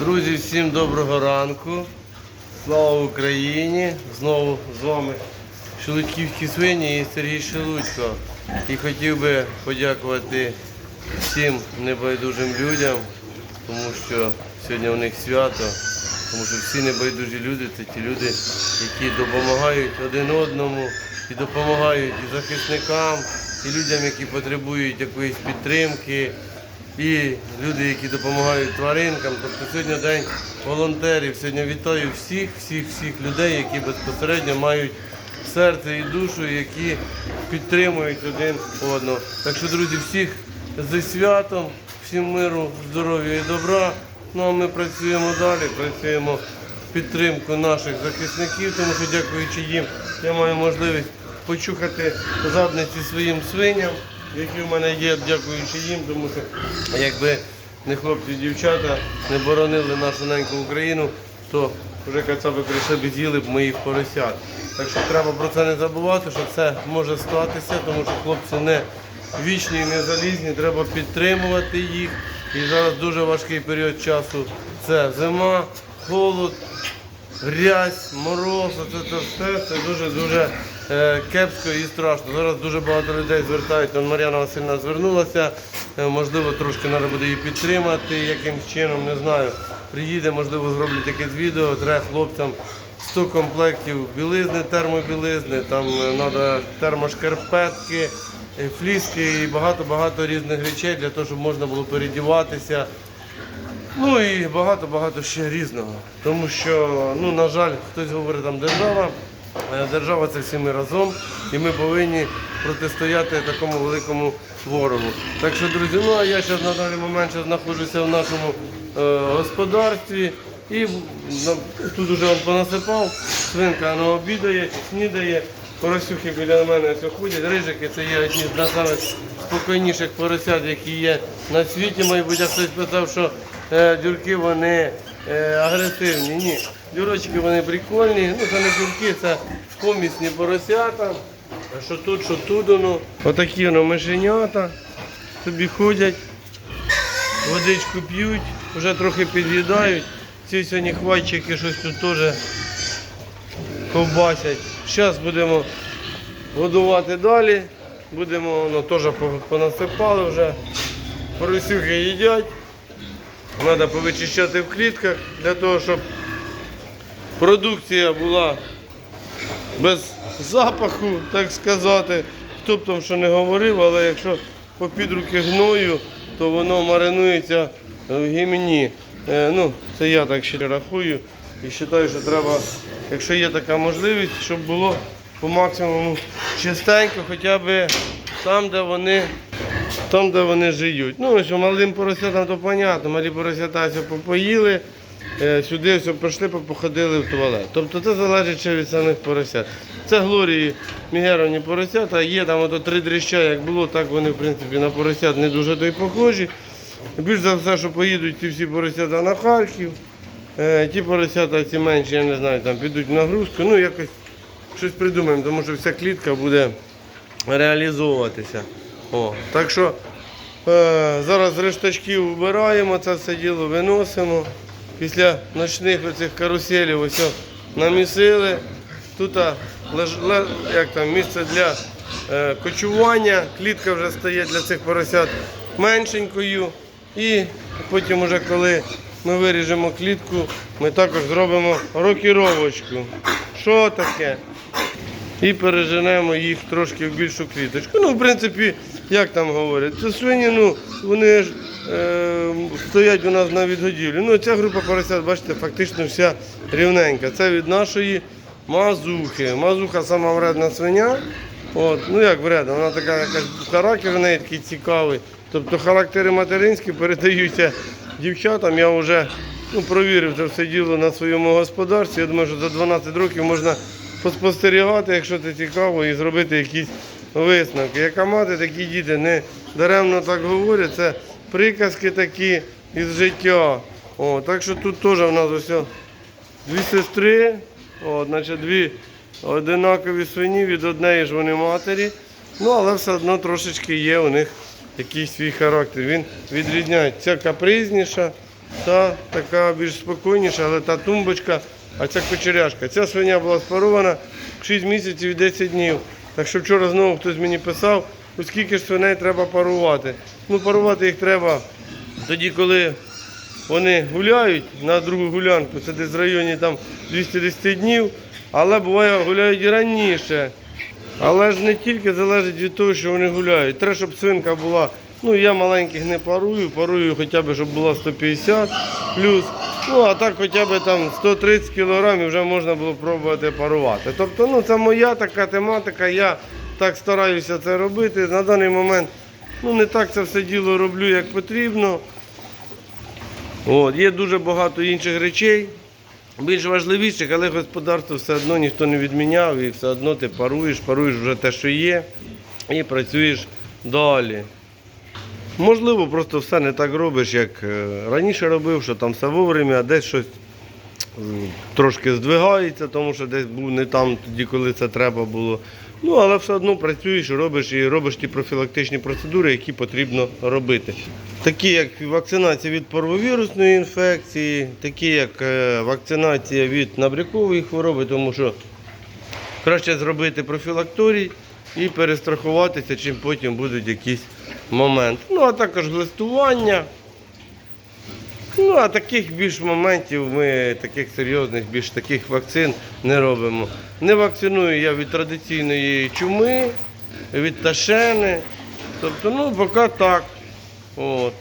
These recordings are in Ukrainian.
Друзі, всім доброго ранку. Слава Україні! Знову з вами Шелудьківські свині і Сергій Шелудько. І хотів би подякувати всім небайдужим людям, тому що сьогодні у них свято, тому що всі небайдужі люди це ті люди, які допомагають один одному і допомагають і захисникам, і людям, які потребують якоїсь підтримки. І люди, які допомагають тваринкам. Тобто сьогодні день волонтерів. Сьогодні вітаю всіх, всіх, всіх людей, які безпосередньо мають серце і душу, які підтримують один одного. Так що, друзі, всіх зі святом, всім миру, здоров'я і добра. Ну а ми працюємо далі, працюємо підтримку наших захисників, тому що дякуючи їм, я маю можливість почухати задниці своїм свиням, які в мене є, дякуючи їм, тому що якби не хлопці дівчата не боронили нашу неньку Україну, то вже кацаби прийшли б і з'їли б моїх поросят. Так що треба про це не забувати, що це може статися, тому що хлопці не вічні і не залізні, треба підтримувати їх. І зараз дуже важкий період часу. Це зима, холод, грязь, мороз, оце це все це дуже-дуже кепсько і страшно. Зараз дуже багато людей звертають. Мар'яна Васильівна звернулася. Е, можливо, трошки треба буде її підтримати, якимсь чином, не знаю. Приїде, можливо, зроблять якесь відео, треба хлопцям 100 комплектів білизни, термобілизни, там треба термошкарпетки, е, фліски і багато-багато різних речей для того, щоб можна було передіватися. Ну і багато-багато ще різного. Тому що, ну, на жаль, хтось говорить там держава. Держава це всі ми разом, і ми повинні протистояти такому великому ворогу. Так що, друзі, ну а я зараз на даний момент знаходжуся в нашому е, господарстві і ну, тут он понасипав, свинка вона обідає, снідає, поросюхи біля мене все ходять, рижики це є одні з найспокійніших поросят, які є на світі. Мабуть, я хтось питав, що е, дюрки вони е, агресивні. Ні. Дюрочки вони прикольні. Ну, це не дюрки, це помісні поросята. А Що тут, що тут воно. Отакі воно мишенята собі ходять, водичку п'ють, вже трохи під'їдають. Ці сьогодні хватчики щось тут теж ковбасять. Зараз будемо годувати далі. Будемо, ну теж понасипали вже. Поросюхи їдять. Треба повичищати в клітках для того, щоб продукція була без запаху, так сказати. Хто б там що не говорив, але якщо по підруки гною, то воно маринується в гімні. Е, ну, це я так ще рахую і вважаю, що треба, якщо є така можливість, щоб було по максимуму чистенько, хоча б там, де вони там, де вони живуть. Ну, що малим поросятам, то понятно, малі поросята все попоїли, сюди все прийшли, походили в туалет. Тобто це залежить ще від самих поросят. Це Глорії Мігеровні поросята, є там ото три дріща, як було, так вони в принципі на поросят не дуже то й похожі. Більш за все, що поїдуть ці всі поросята на Харків. Е, Ті поросята, ці менші, я не знаю, там підуть в нагрузку. Ну, якось щось придумаємо, тому що вся клітка буде реалізовуватися. О, так що е, зараз рештачків вбираємо, це все діло виносимо. Після ночних оцих каруселів ось намісили. Тут як там, місце для е, кочування. Клітка вже стає для цих поросят меншенькою. І потім, уже коли ми виріжемо клітку, ми також зробимо рокіровочку. Що таке? і переженемо їх трошки в більшу кліточку. Ну, в принципі, як там говорять, це свині, ну, вони ж е, стоять у нас на відгодівлі. Ну, ця група поросят, бачите, фактично вся рівненька. Це від нашої мазухи. Мазуха сама вредна свиня. От, ну як вредна, вона така якась характер у неї такий цікавий. Тобто характери материнські передаються дівчатам. Я вже ну, провірив це все діло на своєму господарстві. Я думаю, що за 12 років можна поспостерігати, якщо це цікаво, і зробити якісь висновки. Яка мати, такі діти не даремно так говорять, це приказки такі із життя. О, так що тут теж в нас ось дві сестри, от, значить, дві одинакові свині від однієї ж вони матері. Ну, але все одно трошечки є у них якийсь свій характер. Він відрізняється. Капризніша, та така більш спокійніша, але та тумбочка, а ця кочеряшка. Ця свиня була спарована 6 місяців і 10 днів. Так що вчора знову хтось мені писав, оскільки ж свиней треба парувати. Ну, парувати їх треба тоді, коли вони гуляють на другу гулянку, це десь в районі там 210 днів, але буває гуляють і раніше. Але ж не тільки залежить від того, що вони гуляють. Треба, щоб свинка була. Ну, я маленьких не парую, парую хоча б, щоб була 150 плюс. Ну, а так хоча б там 130 кілограмів вже можна було пробувати парувати. Тобто, ну, це моя така тематика, я так стараюся це робити. На даний момент ну, не так це все діло роблю, як потрібно. От, є дуже багато інших речей, більш важливіших, але господарство все одно ніхто не відміняв і все одно ти паруєш, паруєш вже те, що є, і працюєш далі. Можливо, просто все не так робиш, як е, раніше робив, що там все вовремя, а десь щось трошки здвигається, тому що десь був не там тоді, коли це треба було. Ну, але все одно працюєш, робиш і робиш ті профілактичні процедури, які потрібно робити. Такі як вакцинація від парвовірусної інфекції, такі як е, вакцинація від набрякової хвороби, тому що краще зробити профілакторій і перестрахуватися, чим потім будуть якісь моменти. Ну, а також глистування. Ну, а таких більш моментів ми таких серйозних, більш таких вакцин не робимо. Не вакциную я від традиційної чуми, від ташени. Тобто, ну, поки так. От.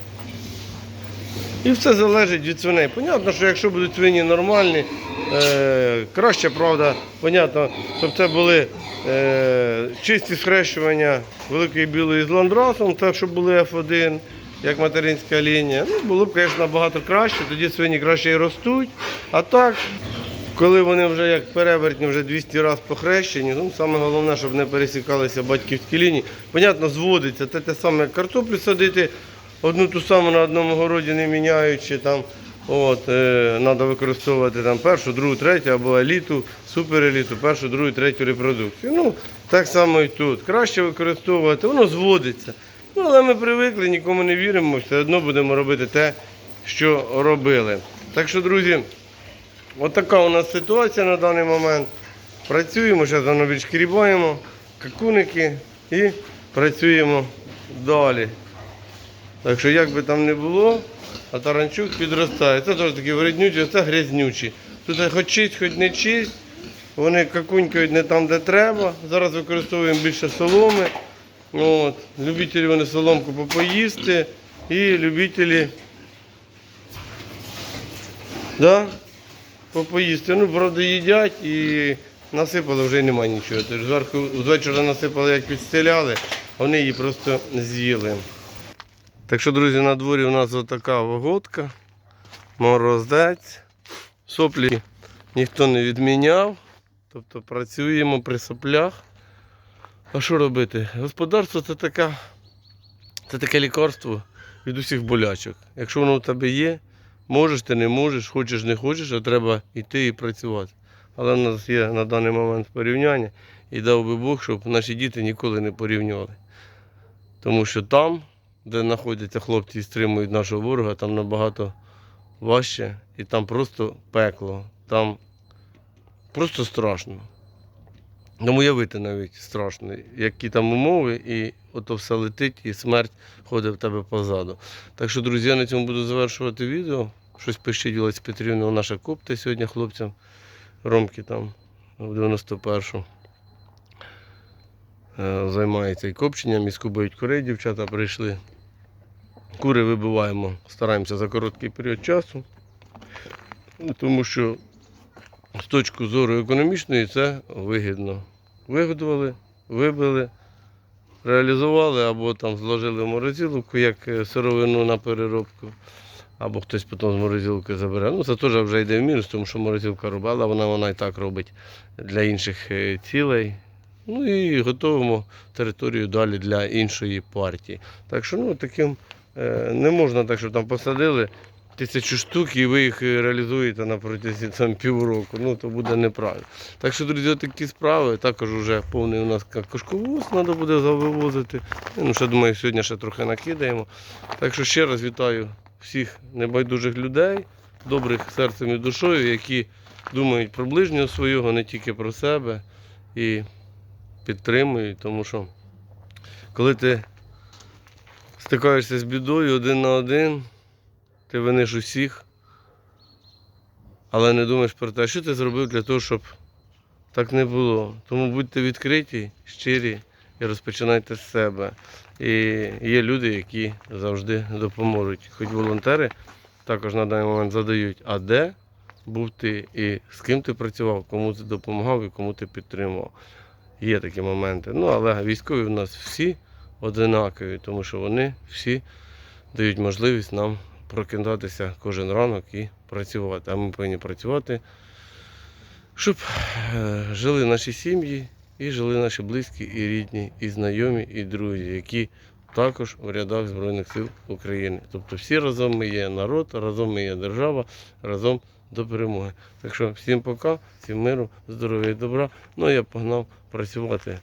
І все залежить від свиней. Понятно, що якщо будуть свині нормальні, е, краще, правда, понятно, щоб це були е, чисті схрещування великої білої з ландрасом, так, щоб були F1, як материнська лінія. Ну, було б, звісно, набагато краще, тоді свині краще і ростуть. А так, коли вони вже як перевертні, вже 200 разів похрещені, ну, саме головне, щоб не пересікалися батьківські лінії. Понятно, зводиться, це те саме, як картоплю садити, одну ту саму на одному городі не міняючи. Там, от, треба використовувати там, першу, другу, третю або еліту, супереліту, першу, другу, третю репродукцію. Ну, так само і тут. Краще використовувати, воно зводиться. Ну, але ми привикли, нікому не віримо, все одно будемо робити те, що робили. Так що, друзі, От така у нас ситуація на даний момент. Працюємо, зараз воно відшкрібаємо, какуники і працюємо далі. Так що як би там не було, а таранчук підростає. Це теж такі вреднючі, це грязнючі. Тут хоч чисть, хоч не чисть, вони какунькають не там, де треба. Зараз використовуємо більше соломи. От. Любителі вони соломку попоїсти і любителі. Да? попоїсти. Ну, правда, їдять і насипали вже немає нічого. Тож зверху з вечора насипали, як підстеляли, вони її просто з'їли. Так що, друзі, на дворі у нас отака вогодка, морозець, соплі ніхто не відміняв. Тобто працюємо при соплях. А що робити? Господарство це така, це таке лікарство від усіх болячок. Якщо воно у тебе є, Можеш, ти не можеш, хочеш, не хочеш, а треба йти і працювати. Але в нас є на даний момент порівняння і дав би Бог, щоб наші діти ніколи не порівнювали. Тому що там, де знаходяться хлопці і стримують нашого ворога, там набагато важче і там просто пекло, там просто страшно. Ну, уявити навіть страшно, які там умови, і ото все летить, і смерть ходить в тебе позаду. Так що, друзі, я на цьому буду завершувати відео. Щось пишіть Олеся Петрівна, наша копта сьогодні хлопцям. Ромки там в 91-му. Е, Займається і копченням, і скубають курей, дівчата прийшли. Кури вибиваємо, стараємося за короткий період часу. Тому що з точки зору економічної це вигідно. Вигодували, вибили, реалізували або там зложили в морозиловку як е, сировину на переробку, або хтось потім з морозилки забере. Ну, це теж вже йде в мінус, тому що морозилка робила, вона, вона і так робить для інших е, цілей. Ну і готуємо територію далі для іншої партії. Так що ну, таким не можна так, щоб там посадили тисячу штук і ви їх е, реалізуєте на протязі там, півроку. Ну, то буде неправильно. Так що, друзі, такі справи. Також вже повний у нас кошковоз треба буде завивозити. Ну, ще думаю, сьогодні ще трохи накидаємо. Так що ще раз вітаю всіх небайдужих людей, добрих серцем і душою, які думають про ближнього свого, не тільки про себе, і підтримують, тому що коли ти стикаєшся з бідою один на один, ти виниш усіх, але не думаєш про те, що ти зробив для того, щоб так не було. Тому будьте відкриті, щирі і розпочинайте з себе. І є люди, які завжди допоможуть. Хоч волонтери також на даний момент задають, а де був ти і з ким ти працював, кому ти допомагав і кому ти підтримував. Є такі моменти. Ну, але військові у нас всі одинакові, тому що вони всі дають можливість нам прокидатися кожен ранок і працювати. А ми повинні працювати, щоб е, жили наші сім'ї і жили наші близькі, і рідні, і знайомі, і друзі, які також в рядах Збройних сил України. Тобто всі разом ми є народ, разом ми є держава, разом до перемоги. Так що всім пока, всім миру, здоров'я і добра. Ну а я погнав працювати